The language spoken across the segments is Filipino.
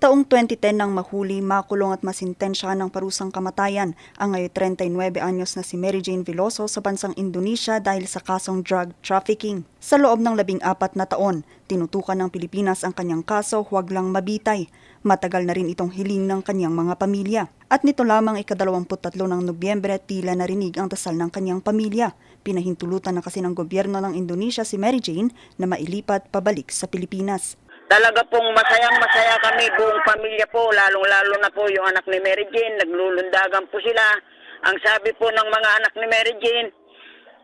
Taong 2010 nang mahuli, makulong at masintensya ng parusang kamatayan ang ngayon 39 anyos na si Mary Jane Veloso sa bansang Indonesia dahil sa kasong drug trafficking. Sa loob ng labing apat na taon, tinutukan ng Pilipinas ang kanyang kaso huwag lang mabitay. Matagal na rin itong hiling ng kanyang mga pamilya. At nito lamang ikadalawamput-tatlo ng Nobyembre tila narinig ang dasal ng kanyang pamilya. Pinahintulutan na kasi ng gobyerno ng Indonesia si Mary Jane na mailipat pabalik sa Pilipinas. Talaga pong masayang masaya kami, buong pamilya po, lalong-lalo na po yung anak ni Mary Jane, naglulundagan po sila. Ang sabi po ng mga anak ni Mary Jane,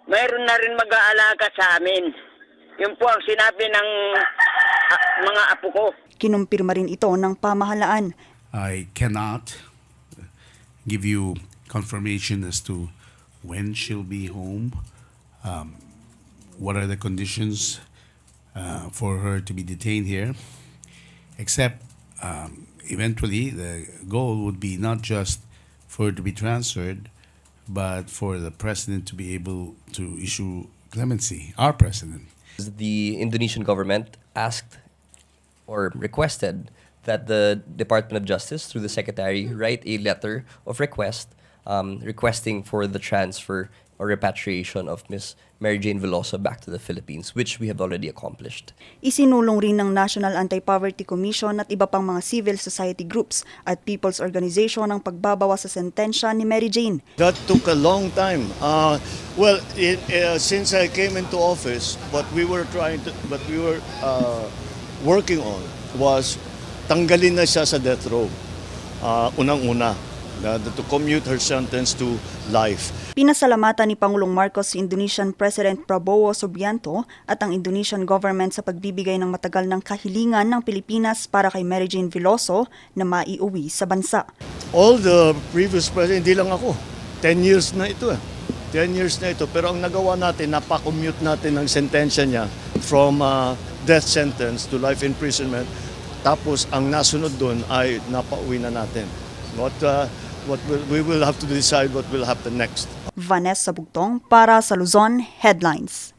mayroon na rin mag-aalaga sa amin. Yun po ang sinabi ng ah, mga apo ko. Kinumpirma rin ito ng pamahalaan. I cannot give you confirmation as to when she'll be home, um, what are the conditions uh, for her to be detained here, except um, eventually the goal would be not just for her to be transferred, but for the president to be able to issue clemency, our president. The Indonesian government asked or requested that the Department of Justice, through the Secretary, write a letter of request um, requesting for the transfer or repatriation of Miss Mary Jane Veloso back to the Philippines, which we have already accomplished. Isinulong rin ng National Anti-Poverty Commission at iba pang mga civil society groups at people's organization ang pagbabawa sa sentensya ni Mary Jane. That took a long time. Uh, well, it, uh, since I came into office, what we were trying to, what we were uh, working on was tanggalin na siya sa death row. Uh, unang-una, na- to commute her sentence to life. Pinasalamatan ni Pangulong Marcos si Indonesian President Prabowo Subianto at ang Indonesian government sa pagbibigay ng matagal ng kahilingan ng Pilipinas para kay Mary Jane Veloso na maiuwi sa bansa. All the previous president, hindi lang ako. 10 years na ito eh. 10 years na ito. Pero ang nagawa natin, napakommute natin ang sentensya niya from uh, death sentence to life imprisonment. Tapos ang nasunod doon ay napauwi na natin. What, uh, what will, we will have to decide what will happen next. Vanessa Bugtong para sa Luzon Headlines.